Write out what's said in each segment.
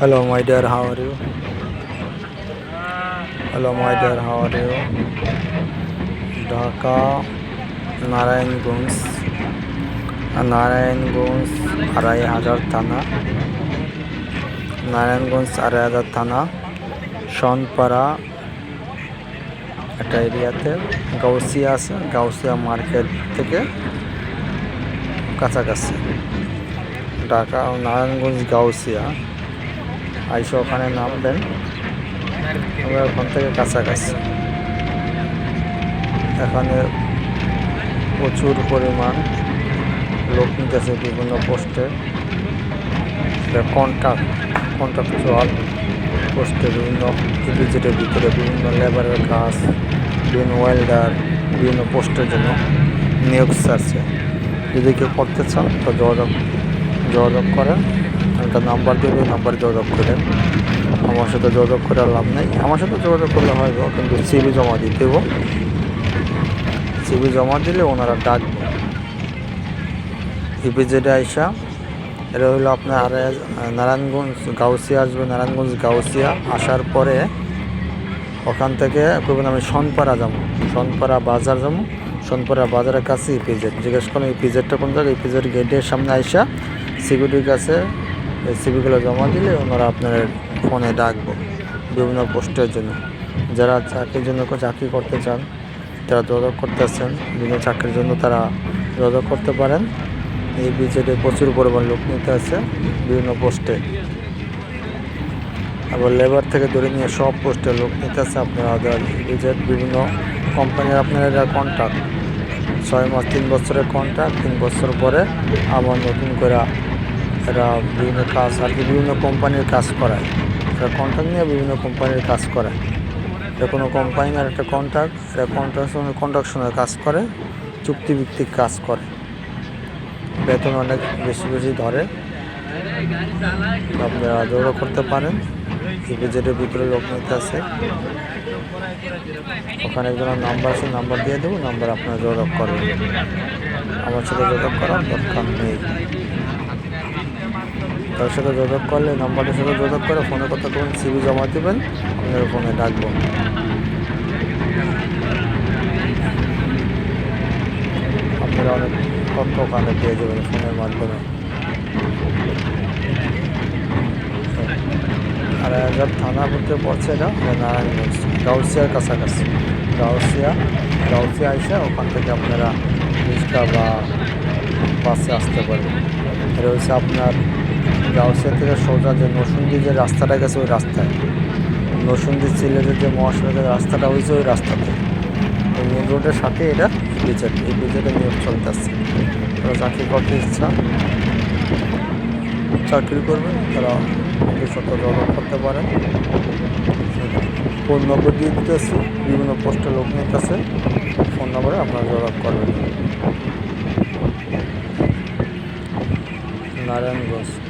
Hello, my dear. How are you? Hello, my dear. How are you? Dhaka Narayanganj Narayanganj আড়াই হাজার থানা নারায়ণগঞ্জ আড়াই হাজার থানা সনপাড়া একটা এরিয়াতে গাউসিয়া আছে গাউসিয়া মার্কেট থেকে কাছাকাছি ঢাকা নারায়ণগঞ্জ গাউসিয়া আইসা, ওখানে নামবেন। আমরা ওখান থেকে কাছাকাছি। এখানে প্রচুর পরিমাণ লোক নিতেছে বিভিন্ন পোস্টে। কন্ট্রাক্ট কন্ট্রাক্ট জল পোস্টে বিভিন্ন ভিজিটের ভিতরে বিভিন্ন লেবারের কাজ, বিভিন্ন ওয়েল্ডার, বিভিন্ন পোস্টের জন্য নিয়োগ আছে যদি কেউ করতে চান, তো যোগাযোগ যোগাযোগ করেন। একটা নাম্বার দেবে নাম্বার যোগাযোগ করেন আমার সাথে যোগাযোগ করে লাভ নেই। আমার সাথে যোগাযোগ করলে হয় গো, কিন্তু সিবি জমা দিতে হব সিবি জমা দিলে ওনারা ডাকবে ইপিজেডে আইসা এটা হলো আপনার হাজার- নারায়ণগঞ্জ গাউসিয়া আসবে নারায়ণগঞ্জ গাউসিয়া। আসার পরে ওখান থেকে করবেন আমি সনপাড়া যাব। সনপাড়া বাজার যাব। সনপাড়া বাজারের কাছে ইপিজেড জিজ্ঞেস করলাম ইপিজেডটা কোন জায়গায় ইপিজেড গেটের সামনে আইসা সিকিউরিটির কাছে সিভিগুলো জমা দিলে ওনারা আপনার ফোনে ডাকবো বিভিন্ন পোস্টের জন্য। যারা চাকরির জন্য চাকরি করতে চান তারা যোগাযোগ করতেছেন বিভিন্ন চাকরির জন্য তারা যোগাযোগ করতে পারেন। এই বিজেডে প্রচুর পরিমাণ লোক নিতে আছে বিভিন্ন পোস্টে। আবার লেবার থেকে ধরে নিয়ে সব পোস্টে লোক নিতে আছে আপনারা বিজেড, বিভিন্ন কোম্পানির আপনার এটা কন্ট্রাক্ট ছয় মাস, তিন বছরের কন্ট্রাক্ট তিন বছর পরে আবার নতুন করে এরা বিভিন্ন কাজ আর কি বিভিন্ন কোম্পানির কাজ করায়। এরা কন্ট্রাক্ট নিয়ে বিভিন্ন কোম্পানির কাজ করায়। এটা কোনো কোম্পানি আর একটা কন্ট্রাক্ট এটা কন্ট্রাকশন কন্ট্রাকশনের কাজ করে, চুক্তিভিত্তিক কাজ করে। বেতন অনেক বেশি বেশি ধরে। আপনারা যোগাযোগ করতে পারেন। ইপিজেডের ভিতরে লোক নিতে আছে। ওখানে একজনের নাম্বার আছে নাম্বার দিয়ে দেবো নাম্বার আপনারা যোগাযোগ করবেন। আমার সাথে যোগাযোগ করার দরকার নেই। তার সাথে যোগাযোগ করলে নাম্বারের সাথে যোগাযোগ করে ফোনে কথা করবেন সিবি জমা দেবেন আপনার ফোনে ডাকবো। আপনারা অনেক তথ্য ওখানে পেয়ে যাবেন ফোনের মাধ্যমে। আর হাজার থানা বলতে পড়ছে এটা নারায়ণগঞ্জ, গাউসিয়ার কাছাকাছি। গাউসিয়া গাউসিয়া এসে ওখান থেকে আপনারা রিক্সা বা বাসে আসতে পারবেন। হচ্ছে আপনার গাউসিয়া থেকে সোজা যে নসুন্দি যে রাস্তাটা গেছে ওই রাস্তায়। নসুন্দি সিলেটের যে মহাসড়কের রাস্তাটা হয়েছে ওই রাস্তাতে। ওই মেন রোডের সাথে এটা বিজেট এই বিজেটে নিয়োগ চলতেছে তারা চাকরি করতে ইচ্ছা। চাকরি করবেন, তারা অফিস সাথে করতে পারেন। ফোন নম্বর দিয়ে দিতেছি বিভিন্ন পোস্টে লোক নিতেছে ফোন নম্বরে আপনারা যোগাযোগ করবেন। নারায়ণগঞ্জ।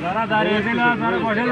যারা দাঁড়িয়ে ছিল তারা বসে